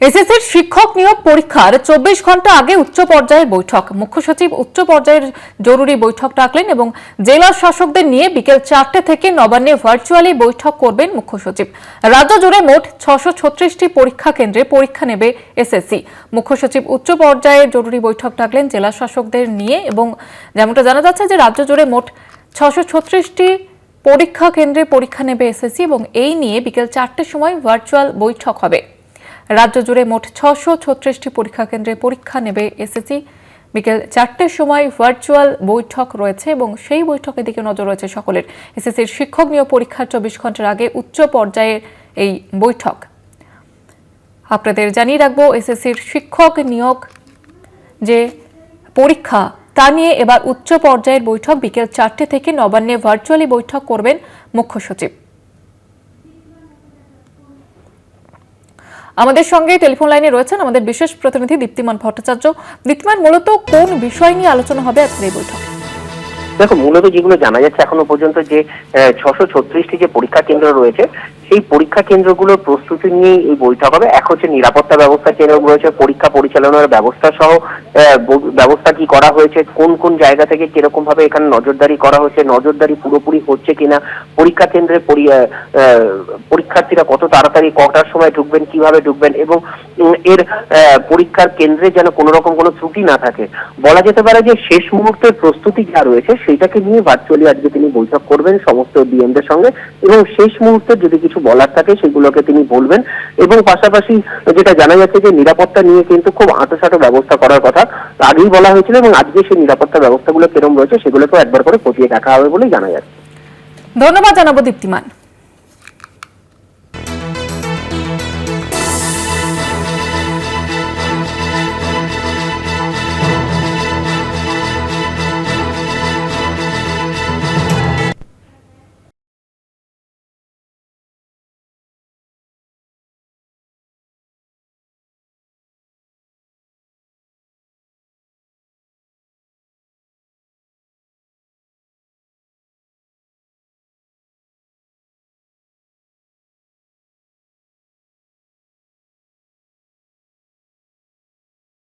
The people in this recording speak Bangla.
এসএসসির শিক্ষক নিয়োগ পরীক্ষার চব্বিশ ঘণ্টা আগে উচ্চ পর্যায়ের বৈঠক। মুখ্য সচিব উচ্চ পর্যায়ের জরুরি বৈঠক ডাকলেন এবং জেলা শাসকদের নিয়ে বিকেল চারটে থেকে নবান্নে ভার্চুয়ালি বৈঠক করবেন মুখ্য সচিব। রাজ্য জুড়ে মোট ছশো ছত্রিশটি পরীক্ষা কেন্দ্রে পরীক্ষা নেবে এসএসসি। মুখ্য সচিব উচ্চ পর্যায়ের জরুরি বৈঠক ডাকলেন জেলা শাসকদের নিয়ে এবং যেমনটা জানা যাচ্ছে যে রাজ্য জুড়ে মোট ছশো ছত্রিশটি পরীক্ষা কেন্দ্রে পরীক্ষা নেবে এসএসসি এবং এই নিয়ে বিকেল চারটের সময় ভার্চুয়াল বৈঠক হবে। রাজ্য জুড়ে মোট ছশো ছত্রিশটি পরীক্ষা কেন্দ্রে পরীক্ষা নেবে এসএসসি। বিকেল চারটের সময় ভার্চুয়াল বৈঠক রয়েছে এবং সেই বৈঠকের দিকে নজর রয়েছে সকলের। এসএসসির শিক্ষক নিয়োগ পরীক্ষার চব্বিশ ঘণ্টার আগে উচ্চ পর্যায়ের এই বৈঠক। আপনাদের জানিয়ে রাখব, এসএসসির শিক্ষক নিয়োগ যে পরীক্ষা, তা নিয়ে এবার উচ্চ পর্যায়ের বৈঠক। বিকেল চারটে থেকে নবান্নে ভার্চুয়ালি বৈঠক করবেন মুখ্য সচিব। আমাদের সঙ্গে টেলিফোন লাইনে রয়েছেন আমাদের বিশেষ প্রতিনিধি দীপ্তিমান ভট্টাচার্য। দীপ্তিমান, মূলত কোন বিষয় নিয়ে আলোচনা হবে আজকের এই বৈঠক? দেখো, মূলত যেগুলো জানা যাচ্ছে এখনও পর্যন্ত যে ছশো ছত্রিশটি যে পরীক্ষা কেন্দ্র রয়েছে সেই পরীক্ষা কেন্দ্রগুলোর প্রস্তুতি নিয়ে এই বৈঠক হবে। এক হচ্ছে নিরাপত্তা ব্যবস্থা যেরকম রয়েছে পরীক্ষা পরিচালনার ব্যবস্থা সহ ব্যবস্থা কি করা হয়েছে, কোন কোন জায়গা থেকে কীরকম ভাবে এখানে নজরদারি করা হচ্ছে, নজরদারি পুরোপুরি হচ্ছে কিনা, পরীক্ষা কেন্দ্রে পরীক্ষার্থীরা কত তাড়াতাড়ি কটার সময় ঢুকবেন, কীভাবে ঢুকবেন এবং এর পরীক্ষার কেন্দ্রে যেন কোনো রকম কোনো ত্রুটি না থাকে। বলা যেতে পারে যে শেষ মুহূর্তের প্রস্তুতি যা রয়েছে সেটাকে নিয়ে ভার্চুয়ালি আজকে তিনি বৈঠক করবেন সমস্ত ডিএমদের সঙ্গে এবং শেষ মুহূর্তে যদি কিছু বলার থাকে, সেগুলোকে তিনি বলবেন। এবং পাশাপাশি যেটা জানা যাচ্ছে যে নিরাপত্তা নিয়ে কিন্তু খুব আঁটোসাঁটো ব্যবস্থা করার কথা আগেই বলা হয়েছিল এবং আজকে সেই নিরাপত্তা ব্যবস্থাগুলো কিরম রয়েছে, সেগুলোকেও একবার করে খতিয়ে দেখা হবে বলেই জানা যাচ্ছে। ধন্যবাদ জানাব দীপ্তিমান।